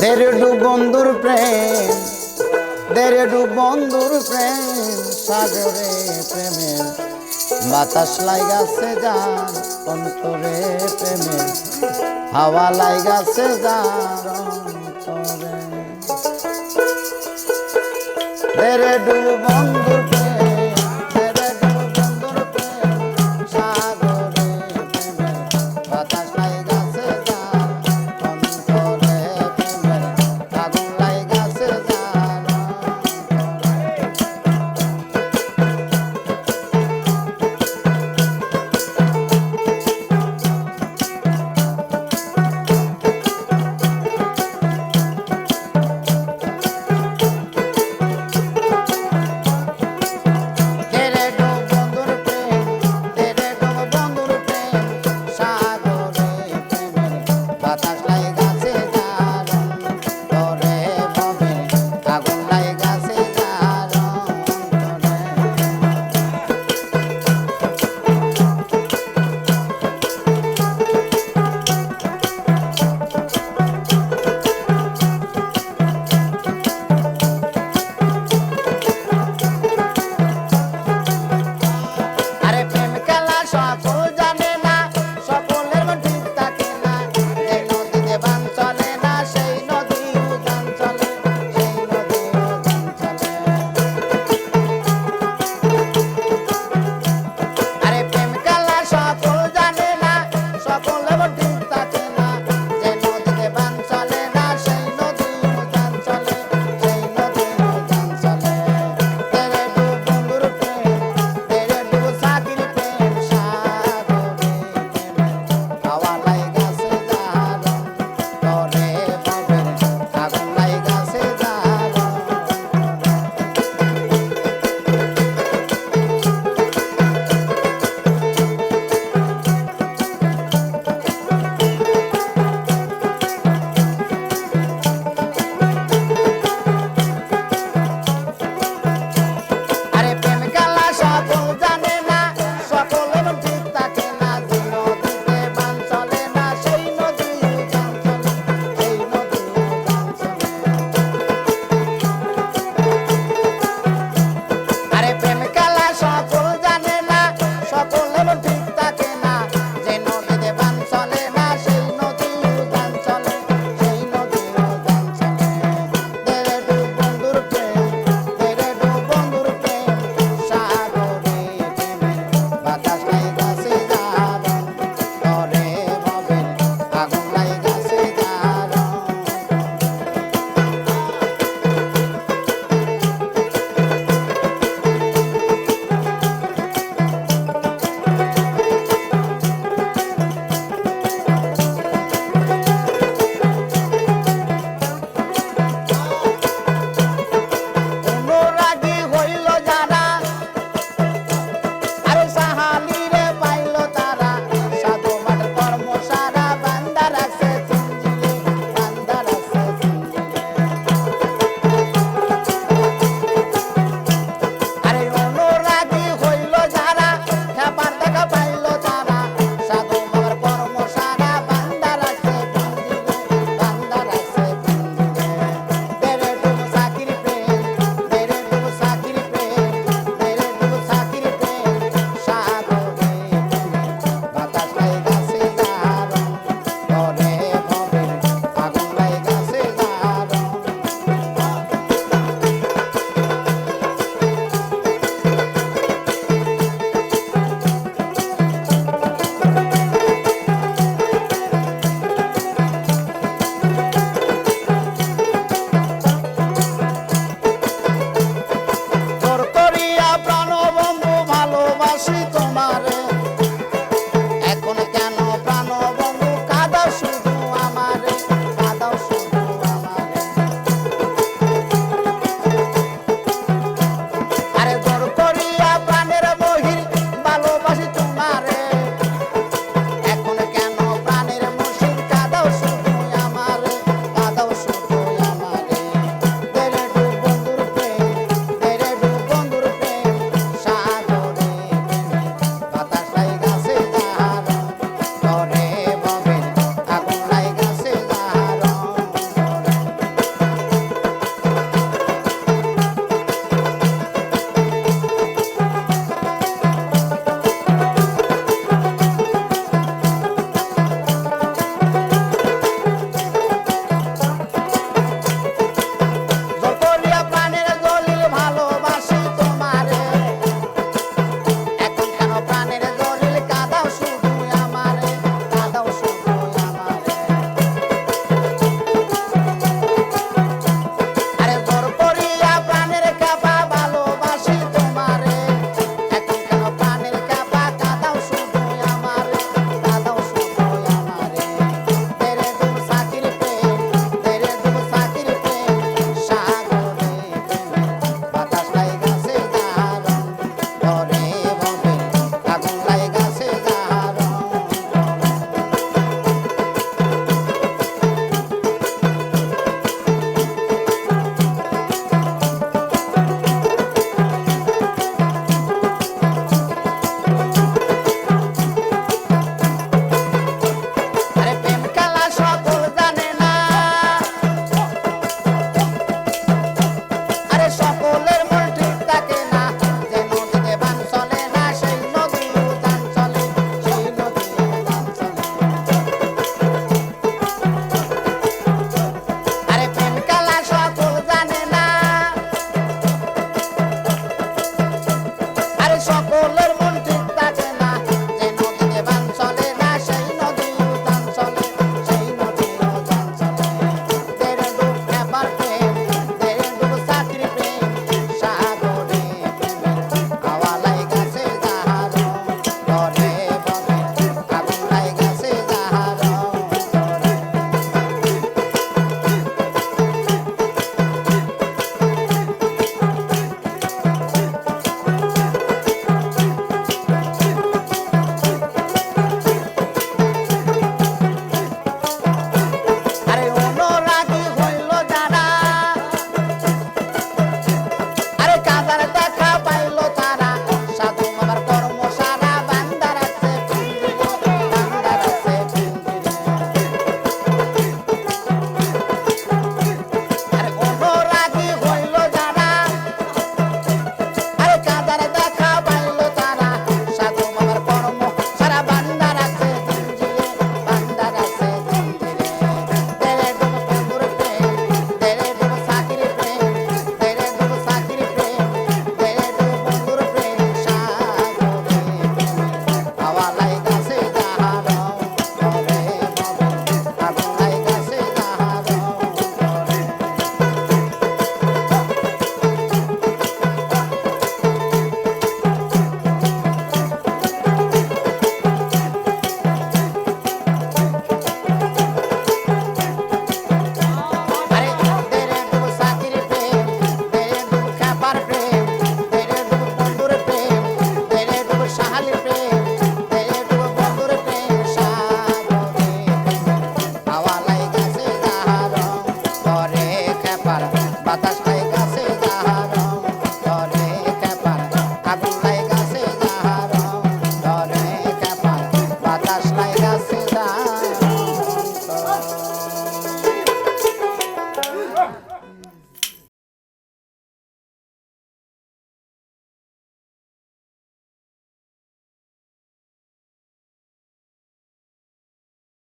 দেডু বন্ধুর প্রেম, দেডু বন্ধুর প্রেম, সাগরে প্রেমের বাতাস লাইগাছে যার অন্তরে প্রেমের হাওয়া লাইগাছে যার অন্তরে। দেড়ু বন্ধুর